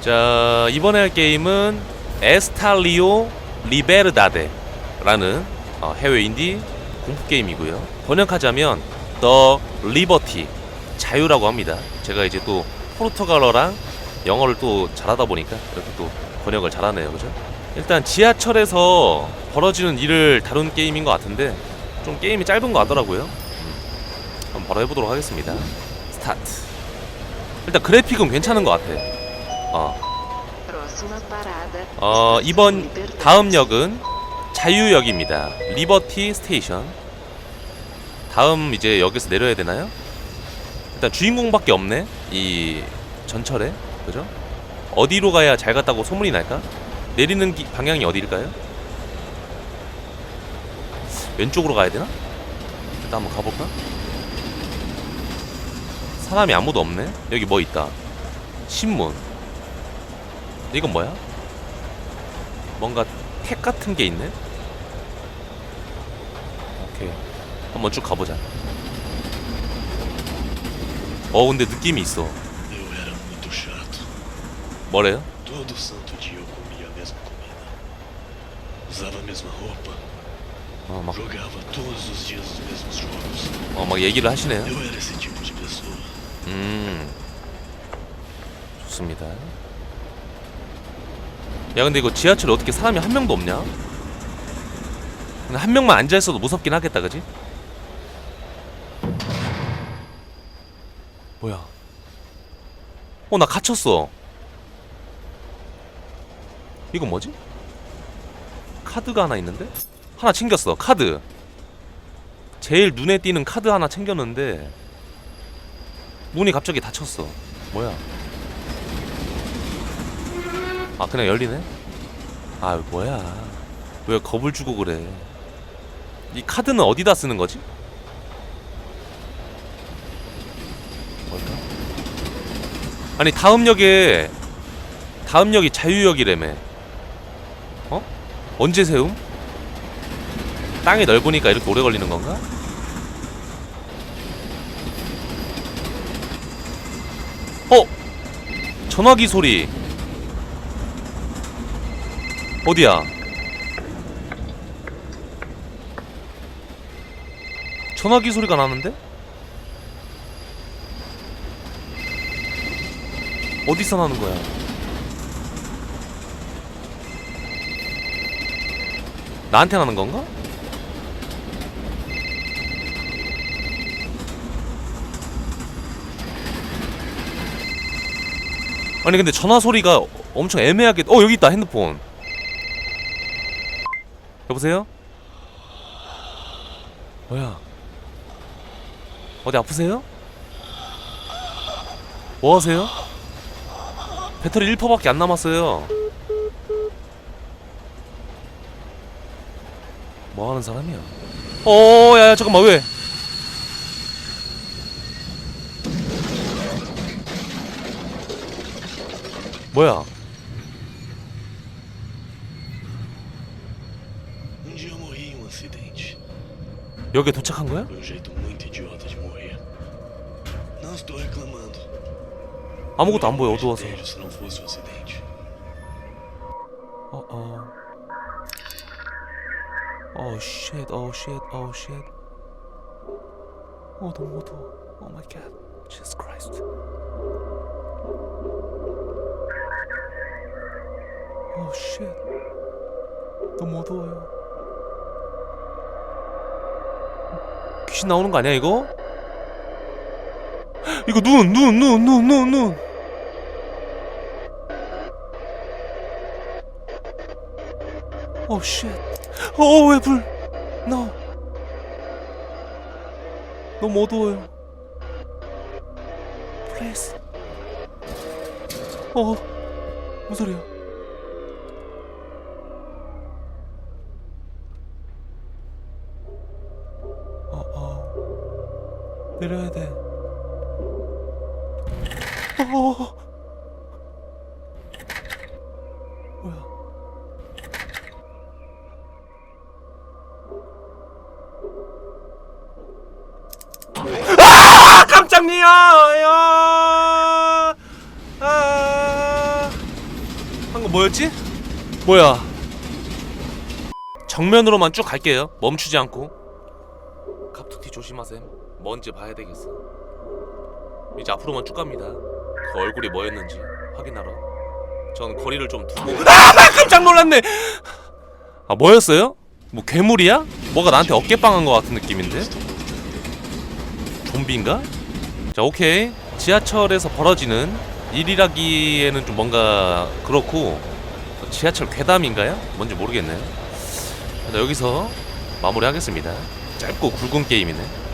자 이번에 할 게임은 에스탈리오 리베르다데라는 어, 해외 인디 공포 게임이고요. 번역하자면 더 리버티 자유라고 합니다. 제가 이제 또 포르투갈어랑 영어를 또 잘하다 보니까 이렇게 또 번역을 잘하네요, 그죠? 일단 지하철에서 벌어지는 일을 다룬 게임인 것 같은데 좀 게임이 짧은 것 같더라고요. 바로 해보도록 하겠습니다. 스타트. 일단 그래픽은 괜찮은 것 같아. 어. 어, 이번. 다음 역은 자유역입니다. 리버티 스테이션. 다음 이제 역에서 내려야 되나요? 일단 주인공밖에 없네. 이 전철에. 그죠? 어디로 가야 잘 갔다고 소문이 날까? 내리는 기- 방향이 어디일까요? 왼쪽으로 가야 되나? 일단 한번 가볼까? 사람이 아무도 없네. 여기 뭐 있다. 신문. 이건 뭐야? 뭔가 택 같은 게 있네? 오케이 한번 쭉 가보자 어 근데 느낌이 있어. 뭐래요? Todo santo dia eu comia a mesma comida. Usava a mesma roupa. 어 막 Jogava todos os dias os mesmos jogos. 어, 막 얘기를 하시네요 Eu era esse. 음 좋습니다 야 근데 이거 지하철에 어떻게 사람이 한 명도 없냐? 한 명만 앉아 있어도 무섭긴 하겠다 그지? 뭐야 어 나 갇혔어 이건 뭐지? 카드가 하나 있는데? 하나 챙겼어 카드 제일 눈에 띄는 카드 하나 챙겼는데 문이 갑자기 닫혔어. 뭐야? 아 그냥 열리네? 아 뭐야? 왜 겁을 주고 그래? 이 카드는 어디다 쓰는 거지? 뭘까? 아니 다음 역에 다음 역이 자유역이래매. 어? 언제 세움? 땅이 넓으니까 이렇게 오래 걸리는 건가? 어? 전화기 소리 어디야? 전화기 소리가 나는데? 어디서 나는 거야? 나한테 나는 건가? 아니 근데 전화 소리가 엄청 애매하게 어 여기 있다 핸드폰 여보세요? 뭐야 어디 아프세요? 뭐 하세요? 배터리 1%밖에 안 남았어요 뭐 하는 사람이야 어 야야 잠깐만 왜 뭐야 Um um. 여기에 도착한 거야? Um. 아무것도 안 보여 어두워서. 어 어 어 쉣, 어 쉣, 어 쉣. 어 너무 어두워. 오 마이 갓. Jesus. 어 쉣. 너무 어두워요. 귀신 나오는 거 아니야 이거? 이거 눈, 눈, 눈, 눈, 눈, 눈. 오 쉣. 어, 왜 불? No. 너무 어두워요. Please. 어, 무슨 소리야? 내려야 돼. 어. 뭐야? 깜짝이야 아 방금 뭐였지? 뭐야 정면으로만 쭉 갈게요 멈추지 않고 갑툭튀 조심하셈 뭔지 봐야 되겠어 이제 앞으로만 쭉 갑니다 그 얼굴이 뭐였는지 확인하러 전 거리를 좀 두고 아 깜짝 놀랐네 아 뭐였어요? 뭐 괴물이야? 뭐가 나한테 어깨빵한 것 같은 느낌인데? 좀비인가? 자 오케이 지하철에서 벌어지는 일이라기에는 좀 뭔가 그렇고 지하철 괴담인가요? 뭔지 모르겠네요 자, 여기서 마무리하겠습니다 짧고 굵은 게임이네